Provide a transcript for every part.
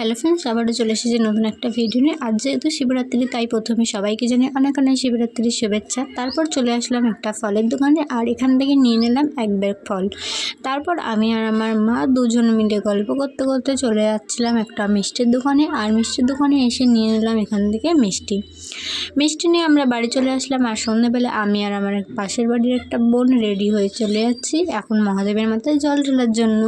Hello friends আবারও চলে এসেছি নতুন একটা ভিডিও নিয়ে। আজ যেহেতু শিবরাত্রি, তাই প্রথমে সবাইকে জানি অনেক অনেক শিবরাত্রির শুভেচ্ছা। তারপর চলে আসলাম একটা ফলের দোকানে, আর এখান থেকে নিয়ে নিলাম এক ব্যাগ ফল। তারপর আমি আর আমার মা দুজন মিলে গল্প করতে করতে চলে যাচ্ছিলাম একটা মিষ্টির দোকানে, আর মিষ্টির দোকানে এসে নিয়ে নিলাম এখান থেকে মিষ্টি। মিষ্টি নিয়ে আমরা বাড়ি চলে আসলাম, আর সন্ধ্যেবেলা আমি আর আমার পাশের বাড়ির একটা বোন রেডি হয়ে চলে যাচ্ছি, এখন মহাদেবের মাথায় জল ঢালার জন্য।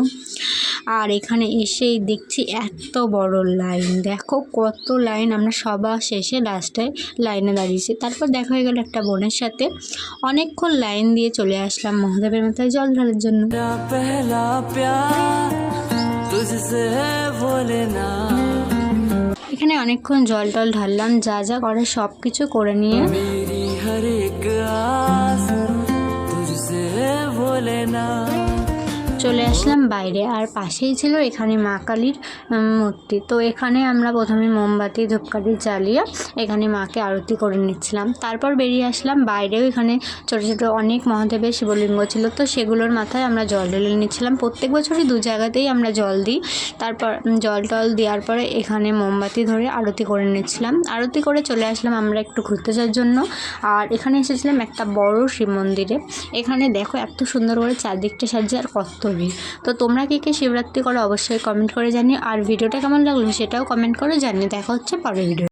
আর এখানে এসেই দেখছি এত বড় লাইন। দেখো কত লাইন আমরা সবার শেষে লাস্টে লাইনে দাঁড়িয়েছি। তারপর দেখা হয়ে গেল একটা বোনের সাথে। অনেকক্ষণ লাইন দিয়ে চলে আসলাম মহাদেবের মাথায় জল ঢালার জন্য। এখানে অনেকক্ষণ জল টল ঢাললাম যা যা করে সব কিছু করে নিয়ে। না। চলে আসলাম বাইরে। আর পাশেই ছিল এখানে মা কালীর মূর্তি। তো এখানে আমরা প্রথমে মোমবাতি, ধূপকাঠি জ্বালিয়ে এখানে মাকে আরতি করে নিচ্ছিলাম। তারপর বেরিয়ে আসলাম। বাইরেও এখানে ছোটো ছোটো অনেক মহাদেবের শিবলিঙ্গ ছিল। তো সেগুলোর মাথায় আমরা জল ঢেলে নিচ্ছিলাম। প্রত্যেক বছরই দু জায়গাতেই আমরা জল দিই। তারপর জল টল দেওয়ার পরে এখানে মোমবাতি ধরে আরতি করে নিচ্ছিলাম। আরতি করে চলে আসলাম আমরা একটু ঘুরতে যাওয়ার জন্য। আর এখানে এসেছিলাম একটা বড় শিব মন্দিরে। এখানে দেখো এত সুন্দর করে চারদিকটা সাজিয়ে আর কত ভিড় তো তোমরা কে কে শিবরাত্রি করো অবশ্যই কমেন্ট করে জানিও। আর ভিডিওটা কেমন লাগল সেটাও কমেন্ট করে জানিয়ে দেখা হচ্ছে পরের ভিডিও